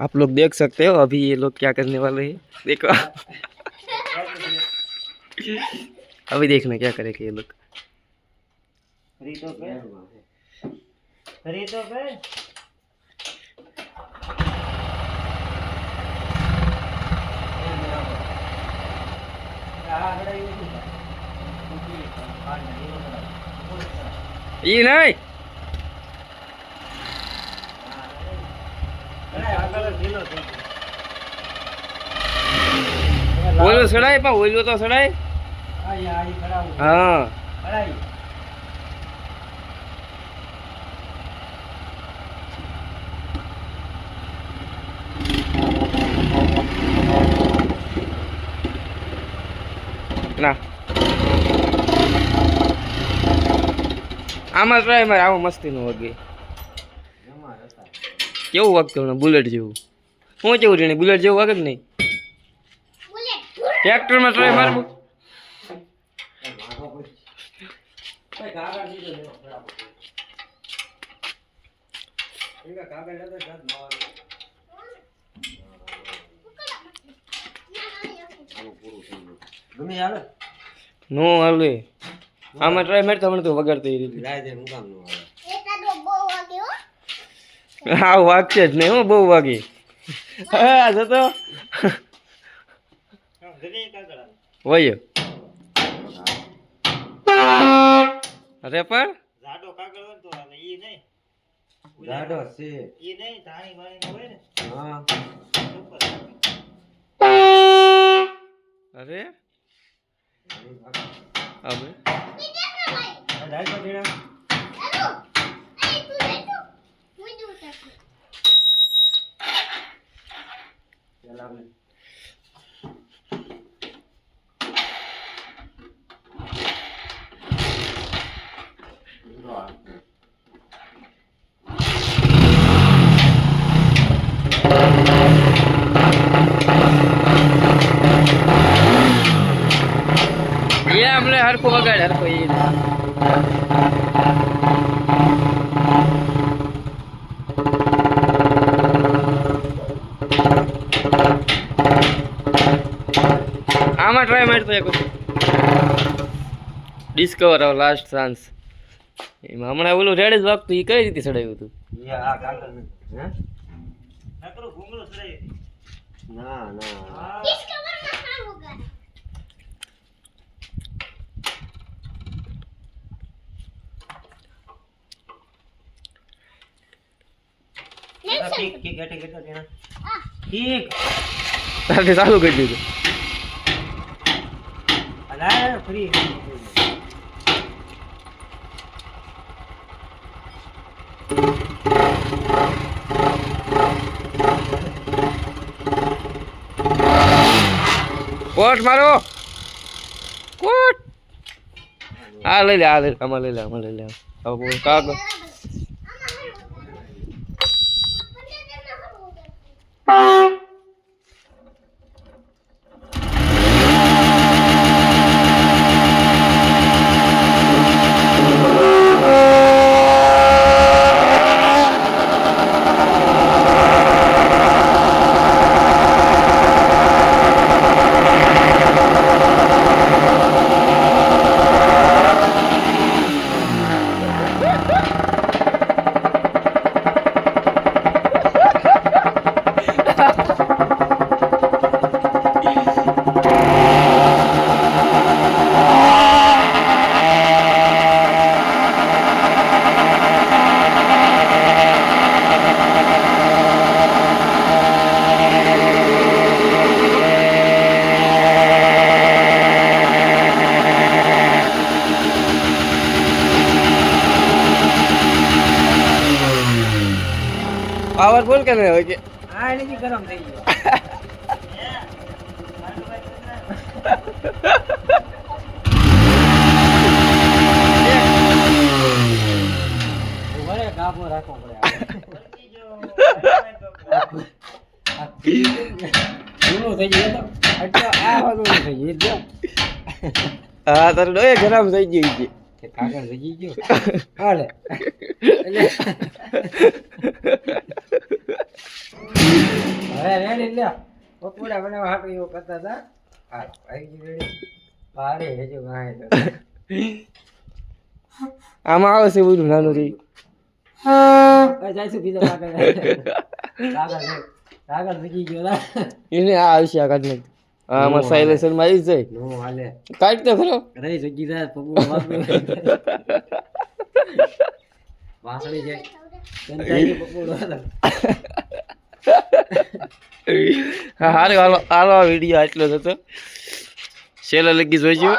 आप लोग देख सकते हो अभी ये लोग क्या करने वाले हैं। देखो। अभी देखना क्या करेंगे ये लोग। ये नहीं। ઓલો સડાય પણ ઓલો તો સડાય? હા ના. આમાં ટ્રાય મારે મસ્તી મસ્તીનું વગે. કેવું વાગતું બુલેટ જેવું? શું જેવું છે બુલેટ જેવું વાગે કે નહીં? ટ્રેક્ટરમાં ટ્રાય મારવું? નો હાલે. આમાં ટ્રાય મારતા મને તો વગાડતો એ રીતે. રાય દે હું કામ નો આવે હા વાગશે જ નહીં હું બહુ વાગી. હા જતો વયો અરે પણ. જાડો કાગળ હોય ને તો હાલે ઈ નહીં. જાડો છે. ઈ નહીં ધાણી વાણી હોય ને. હા. અરે. હવે. ડાયરો દેણા ચાલ આપણે એ અમને હરખું વગાડ હરખું એ આમાં ટ્રાય મારતો એક ડિસ્કવર આવ લાસ્ટ ચાન્સ એમાં હમણાં ઓલું રેડ જ વાગતું એ કઈ રીતે ચડાવ્યું હતું? ને ના ઠીક ઠીક ઠીક ઠીક ઠીક ઠીક તારે ચાલુ કરી દીધું. અલા ફ્રી. કોટ મારો. કોટ. આ લઈ લે આ લઈ લે આમાં લઈ લે આમાં લઈ લે. હવે કાગળ પાવરફુલ કે નહીં હોય કે? હા એની ગરમ થઈ ગયો. હા તારે ગરમ થઈ ગયું છે. કાગળ થઈ ગયું. હાલે. અરે રેડી લ્યો. પકોડા બનાવવા હાટુ એવું કરતા હતા. હા આવી રેડી પાડે હેજો ગાય આમાં આવે છે બધું નાનું રહી હવે જઈશું બીજા કાગળ. કાગળ ગયો એને આ આવશે આ કાઢ નાખ આમાં સાયલેન્સરમાં આવી જાય. કાઢ તો ખરો. રહી જગી જાય હતો. હા હારું હાલો હાલો આ વીડિયો આટલો જ હતો. છેલ્લે લગી જોઈજો.